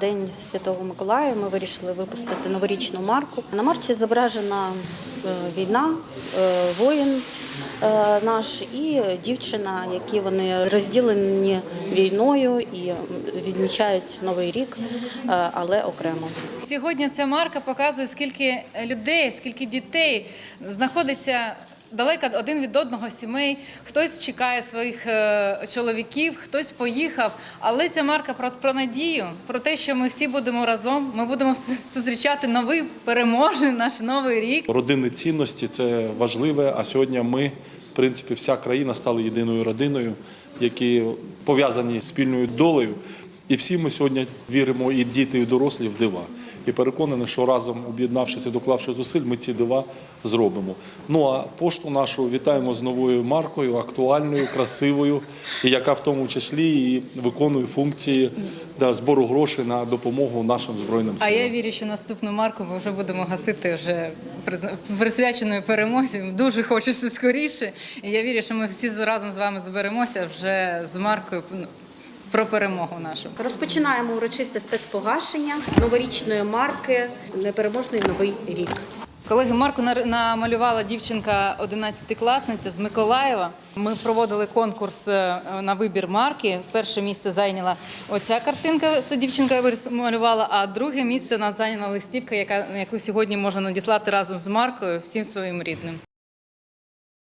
День Святого Миколая ми вирішили випустити новорічну марку. На марці зображена е, війна, е, воїн е, наш і дівчина, які вони розділені війною і відмічають новий рік, але окремо. Сьогодні ця марка показує, скільки людей, скільки дітей знаходиться далеко один від одного сімей. Хтось чекає своїх е, чоловіків, хтось поїхав. Але ця марка про, про надію, про те, що ми всі будемо разом. Ми будемо зустрічати новий переможний наш новий рік. Родинні цінності це важливе. А сьогодні ми, в принципі, вся країна стали єдиною родиною, які пов'язані спільною долею. І всі ми сьогодні віримо, і діти, і дорослі в дива. І переконані, що разом, об'єднавшись і доклавши зусиль, ми ці дива зробимо. Ну а пошту нашу вітаємо з новою маркою, актуальною, красивою, і яка в тому числі і виконує функції да, збору грошей на допомогу нашим збройним А силам. я вірю, що наступну марку ми вже будемо гасити вже присвяченою перемозі. Дуже хочеться скоріше. І я вірю, що ми всі разом з вами зберемося вже з маркою ну, про перемогу нашу. Розпочинаємо урочисте спецпогашення новорічної марки Непереможний новий рік. Колеги, марку намалювала дівчинка 11-класниця з Миколаєва. Ми проводили конкурс е, на вибір марки. Перше місце зайняла оця картинка. Це дівчинка малювала. А друге місце нас зайняла листівка, яка яку сьогодні можна надіслати разом з маркою всім своїм рідним.